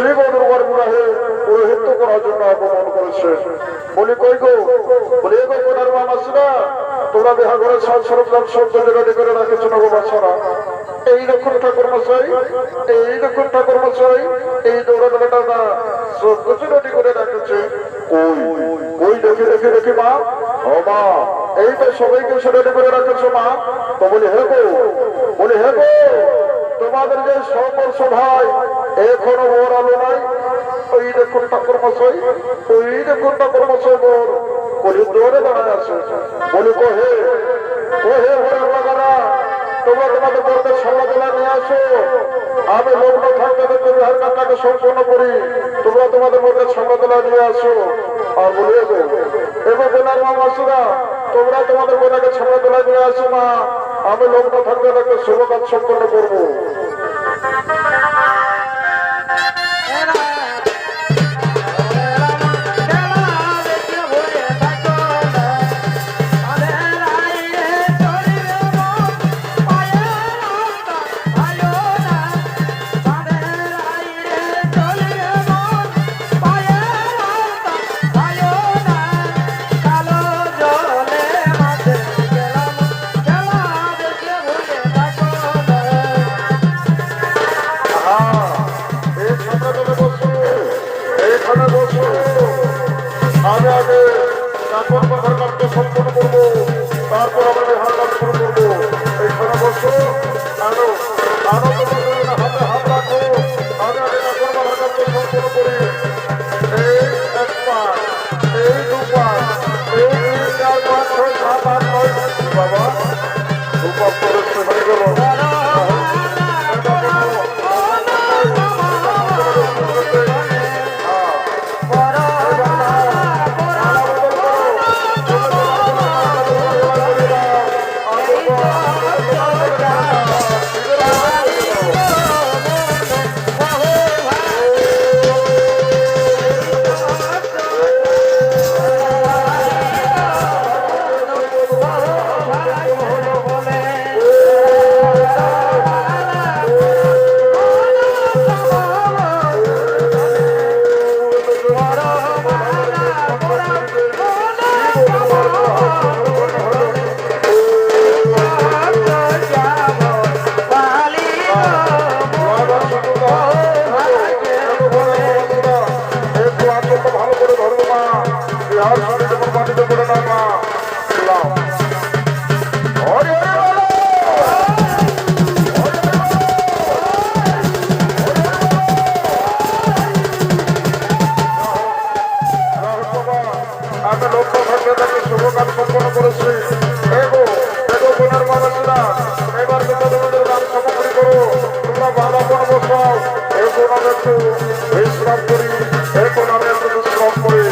শ্রী বদরবার বিবাহে পুরোহিত্য করার জন্য আগমন করেছে। বলি, কই গো? বলি, এ গো কোনার মা মাসিরা তোমরা বিহা ঘরে সাজ সরঞ্জাম সব রেডি করে রাখেছো না গো বাচ্চারা এই রকম ঠাকুর মশাই, এই রকম ঠাকুর মশাই, এই দৌড়ানোটা না সব কিছু রেডি করে রাখেছে কই কই দেখে দেখে, দেখি মা। ও মা এই তো সবাইকে রেডি করে রাখেছো মা। তো বলি, হে গো বলি, হে গো তোমাদের যে সকল সভায় এখনও মোর আলো নাই। ওই দেখুন ঠাকুর মশাই, ওই দেখুন ঠাকুর মশাই মোর কলি দৌড়ে দাঁড়ায় আছে? বলি কোহে কোহে হয়ে লাগারা? তোমরা তোমাদের বলতে সমাধানা নিয়ে আসো। আমি লগ্ন থাকতে থাকতে বিহার কাজটাকে সম্পূর্ণ করি। তোমরা তোমাদের মধ্যে সমাধানা নিয়ে আসো। আর বলি, এগো এগো বোনার মা মাসুরা, তোমরা তোমাদের বোনাকে সমাধানা নিয়ে আসো না। আমি লগ্ন থাকতে থাকতে শুভ কাজ সম্পন্ন করব। Merhaba. কাজটা সম্পন্ন করি। একটু বিশ্রাম করি এই কোন আমি একটু বিশ্রাম করি।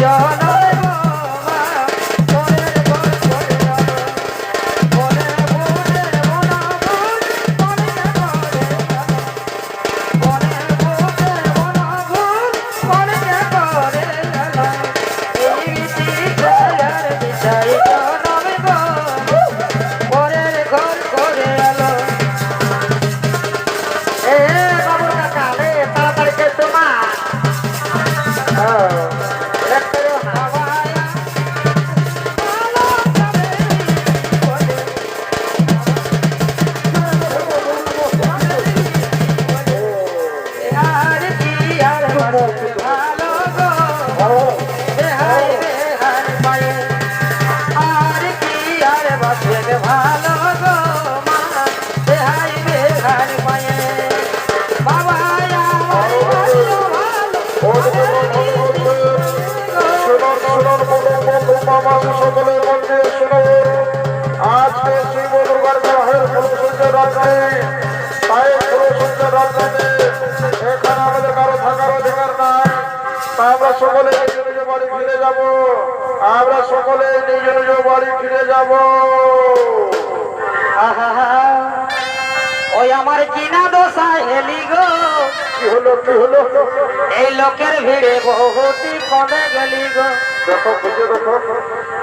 ভালো সকলের মধ্যে শুনো আজকে শ্রী দুর্গার বিবাহের তাই ফুলসজ্জার রাত্রে এখানে কারও থাকার অধিকার নাই তা আমরা সকলে নিজ নিজ বাড়ি ফিরে যাব আমরা সকলে নিজ নিজ বাড়ি ফিরে যাব ওই আমার কিনা দোষা হেলি গো। কি হলো কি হলো? এই লোকের ভিড়ে বহুতি কমে গেলি গো। দেখো খুঁজে দেখো।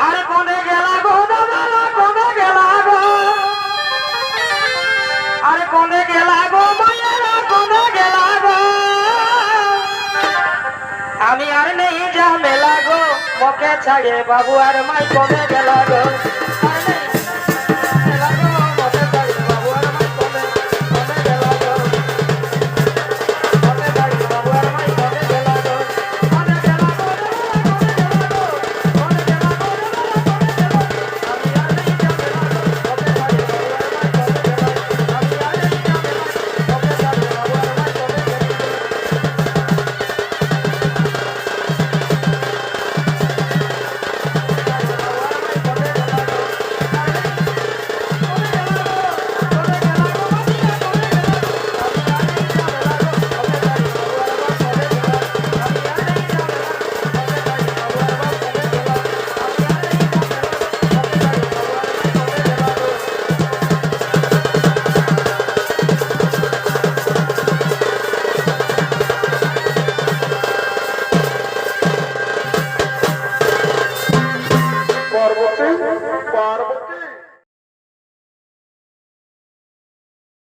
আরে কোনে গেলা গো দাদা কোনে গেলা গো। আরে কোনে গেলা গো মায়েরা কোনে গেলা গো। আমি আর নেই যা মেলা গো মোকে ছাড়ে বাবু আর মাই কোনে গেলা গো।